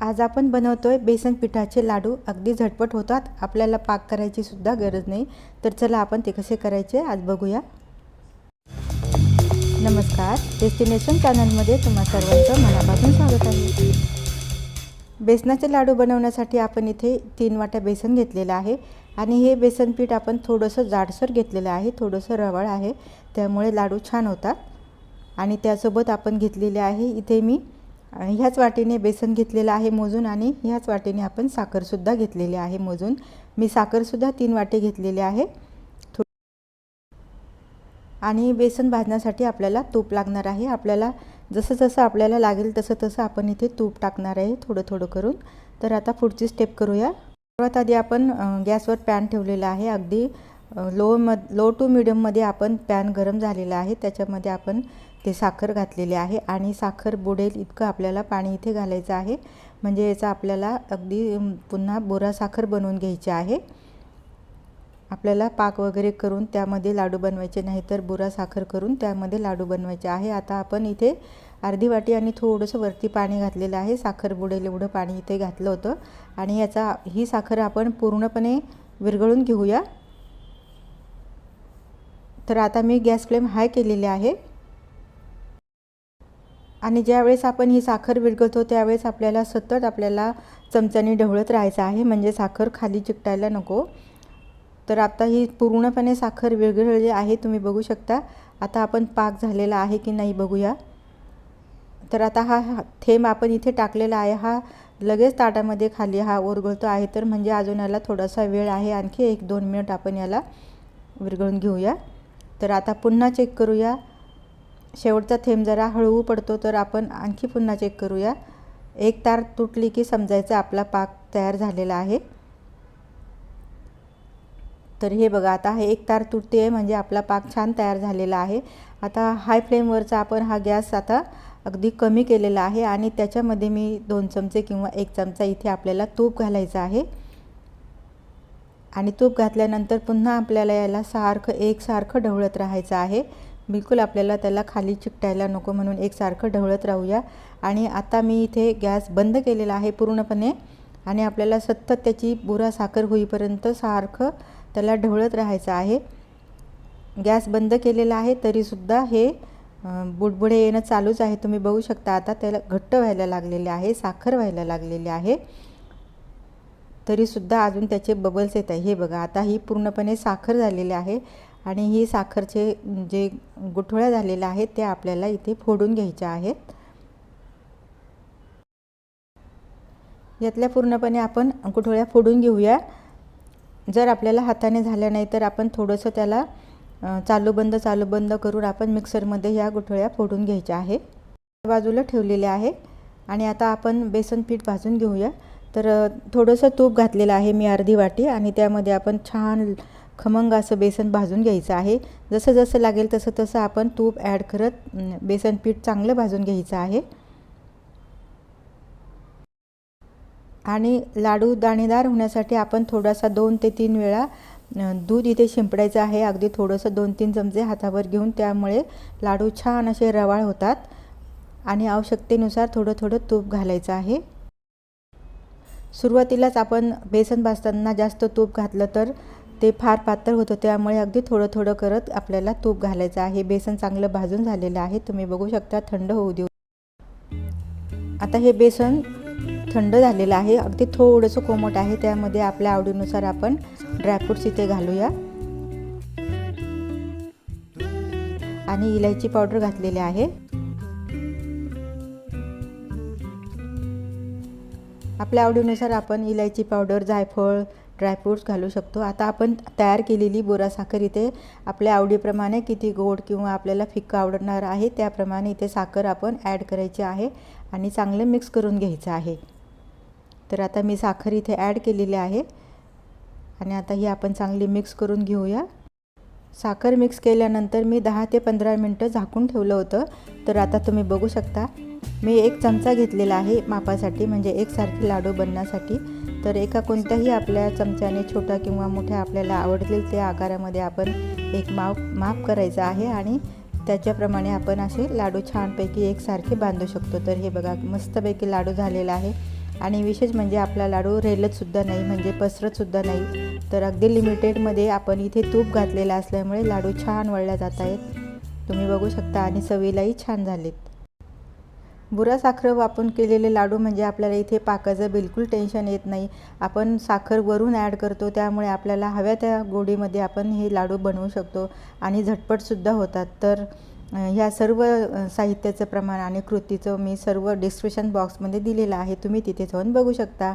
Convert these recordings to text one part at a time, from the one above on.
आज आपण बनवतोय बेसन पिठाचे लाडू. अगदी झटपट होतात. आपल्याला पाक करायची सुद्धा गरज नाही. तर चला आपण ते कसे करायचे आज बघूया. नमस्कार. डेस्टिनेशन चॅनलमध्ये तुम्हा सर्वांचं मनापासून स्वागत आहे. बेसनाचे लाडू बनवण्यासाठी आपण इथे तीन वाट्या बेसन घेतलेलं आहे. आणि हे बेसन पीठ आपण थोडंसं जाडसर घेतलेलं आहे. थोडंसं रवाळ आहे. त्यामुळे लाडू छान होतात. आणि त्यासोबत आपण घेतलेले आहे इथे मी ह्याच वाटीने बेसन घेतलेलं आहे मोजून आणि ह्याच वाटीने आपण साखरसुद्धा घेतलेली आहे मोजून. मी साखरसुद्धा तीन वाटे घेतलेले आहे. आणि बेसन भाजण्यासाठी आपल्याला तूप लागणार आहे. आपल्याला जसं जसं आपल्याला लागेल तसं तसं आपण इथे तूप टाकणार आहे थोडं थोडं करून. तर आता पुढची स्टेप करूया. सर्वात आधी आपण गॅसवर पॅन ठेवलेला आहे. अगदी लो म लो टू मिडियममध्ये आपण पॅन गरम झालेला आहे. त्याच्यामध्ये आपण ते साखर घातलेले आहे आणि साखर बुडेल इतकं आपल्याला पाणी इथे घालायचं आहे. म्हणजे याचा आपल्याला अगदी पुन्हा बोरा साखर बनवून घ्यायची आहे. आपल्याला पाक वगैरे करून त्यामध्ये लाडू बनवायचे नाही तर बुरा साखर करून त्यामध्ये लाडू बनवायचे आहे. आता आपण इथे अर्धी वाटी आणि थोडंसं वरती पाणी घातलेलं आहे. साखर बुडेल एवढं पाणी इथे घातलं होतं. आणि याचा ही साखर आपण पूर्णपणे विरघळून घेऊया. तर आता मी गॅस फ्लेम हाय केलेली आहे. आणि ज्यावेळेस आपण ही साखर विरघळतो त्यावेळेस आपल्याला सतत आपल्याला चमच्याने ढवळत राहायचं आहे. म्हणजे साखर खाली चिकटायला नको. तर आता ही पूर्णपणे साखर विरघळली आहे तुम्ही बघू शकता. आता आपण पाक झालेला आहे की नाही बघूया. तर आता हा थेंब आपण इथे टाकलेला आहे. हा लगेच ताटामध्ये खाली हा ओरगळतो आहे. तर म्हणजे अजून याला थोडासा वेळ आहे. आणखी एक दोन मिनिट आपण याला विरघळून घेऊया. तर आता पुन्हा चेक करूया. शेवटचा थेंब जरा हळू पडतो तर आपण आणखी पुन्हा चेक करूया. एक तार तुटली की समजायचं आपला पाक तयार झालेला आहे. तर हे बघा आता हे एक तार तुटते आहे म्हणजे आपला पाक छान तयार झालेला आहे. आता हाय फ्लेमवरचा आपण हा गॅस आता अगदी कमी केलेला आहे आणि त्याच्यामध्ये मी दोन चमचे किंवा एक चमचा इथे आपल्याला तूप घालायचं आहे. आणि तूप घातल्यानंतर पुन्हा आपल्याला याला सारखं एकसारखं ढवळत राहायचं आहे. बिलकुल आपल्याला त्याला खाली चिकटायला नको म्हणून एकसारखं ढवळत राहूया. आणि आता मी इथे गॅस बंद केलेला आहे पूर्णपणे आणि आपल्याला सतत त्याची बुरा साखर होईपर्यंत सारखं त्याला ढवळत राहायचं आहे. गॅस बंद केलेला आहे तरीसुद्धा हे बुडबुडे येणं चालूच आहे. तुम्ही बघू शकता आता त्याला घट्ट व्हायला लागलेले आहे साखर व्हायला लागलेली आहे. तरीसुद्धा अजून त्याचे बबल्स येत आहे हे बघा आता ही पूर्णपणे साखर झालेली आहे आणि ही साखरचे जे गुठळ्या झालेल्या आहेत त्या आपल्याला इथे फोडून घ्यायच्या आहेत. यातल्या पूर्णपणे आपण गुठळ्या फोडून घेऊया. जर आपल्याला हाताने झाल्या नाही तर आपण थोडंसं त्याला चालू बंद चालू बंद करून आपण मिक्सरमध्ये ह्या गुठळ्या फोडून घ्यायच्या आहे बाजूला ठेवलेले आहे. आणि आता आपण बेसन पीठ भाजून घेऊया. तर थोडंसं तूप घातलेलं आहे मी अर्धी वाटी आणि त्यामध्ये आपण छान खमंग असं बेसन भाजून घ्यायचं आहे. जसं जसं लागेल तसं तसं आपण तूप ॲड करत बेसन पीठ चांगलं भाजून घ्यायचं आहे. आणि लाडू दाणेदार होण्यासाठी आपण थोडासा दोन ते तीन वेळा दूध इथे शिंपडायचं आहे. अगदी थोडंसं दोन तीन चमचे हातावर घेऊन त्यामुळे लाडू छान असे रवाळ होतात आणि आवश्यकतेनुसार थोडं थोडं तूप घालायचं आहे. सुरुवातीलाच आपण बेसन भाजताना जास्त तूप घातलं तर ते फार पातळ होतं त्यामुळे अगदी थोडं थोडं करत आपल्याला तूप घालायचं आहे. बेसन चांगलं भाजून झालेलं आहे. तुम्ही बघू शकता थंड होऊ देऊ. आता हे बेसन थंड झालेलं आहे. अगदी थोडंसं कोमट आहे. त्यामध्ये आपल्या आवडीनुसार आपण ड्रायफ्रूट्स इथे घालूया. आणि इलायची पावडर घातलेली आहे. आपल्या आवडीनुसार आपण इलायची पावडर जायफळ ड्रायफ्रूट्स घालू शकतो. आता आपण तयार केलेली बोरा साखर इथे आपल्या आवडीप्रमाणे किती गोड किंवा आपल्याला फिक्कं आवडणार आहे त्याप्रमाणे इथे साखर आपण ॲड करायची आहे आणि चांगलं मिक्स करून घ्यायचं आहे. तर आता मी साखर इथे ॲड केलेली आहे आणि आता ही आपण चांगली मिक्स करून घेऊया. साखर मिक्स केल्यानंतर मी दहा ते पंधरा मिनटं झाकून ठेवलं होतं. तर आता तुम्ही बघू शकता मी एक चमचा घेतलेला आहे मापासाठी म्हणजे एकसारखे लाडू बनण्यासाठी. तर एका कोणत्याही आपल्या चमच्याने छोटा किंवा मोठ्या आपल्याला आवडतील त्या आकारामध्ये आपण एक माप माप करायचं आहे आणि त्याच्याप्रमाणे आपण असे लाडू छानपैकी एकसारखे बांधू शकतो. तर हे बघा मस्तपैकी लाडू झालेला आहे. आणि विशेष म्हणजे आपला लाडू रेलतसुद्धा नाही म्हणजे पसरतसुद्धा नाही. तर अगदी लिमिटेडमध्ये आपण इथे तूप घातलेलं असल्यामुळे लाडू छान वळल्या जात आहेत. तुम्ही बघू शकता आणि चवीलाही छान झालेत. बुरा साखर वापरून केलेले लाडू म्हणजे आपल्याला इथे पाकाचं बिलकुल टेन्शन येत नाही. आपण साखर वरून ॲड करतो त्यामुळे आपल्याला हव्या त्या गोडीमध्ये आपण हे लाडू बनवू शकतो आणि झटपटसुद्धा होतात. तर ह्या सर्व साहित्याचं प्रमाण आणि कृतीचं मी सर्व डिस्क्रिप्शन बॉक्समध्ये दिलेलं आहे. तुम्ही तिथे जाऊन बघू शकता.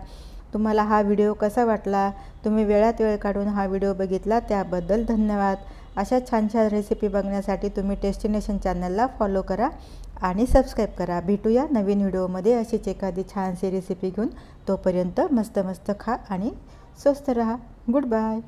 तुम्हाला हा व्हिडिओ कसा वाटला? तुम्ही वेळात वेळ काढून हा व्हिडिओ बघितला त्याबद्दल धन्यवाद. अशा छान छान रेसिपी बघण्यासाठी तुम्ही डेस्टिनेशन चॅनलला फॉलो करा. आणि सबस्क्राईब करा. भेटूया नवीन व्हिडिओमध्ये अशीच एखादी छानशी रेसिपी घेऊन. तोपर्यंत मस्त मस्त खा आणि स्वस्त रहा. Good bye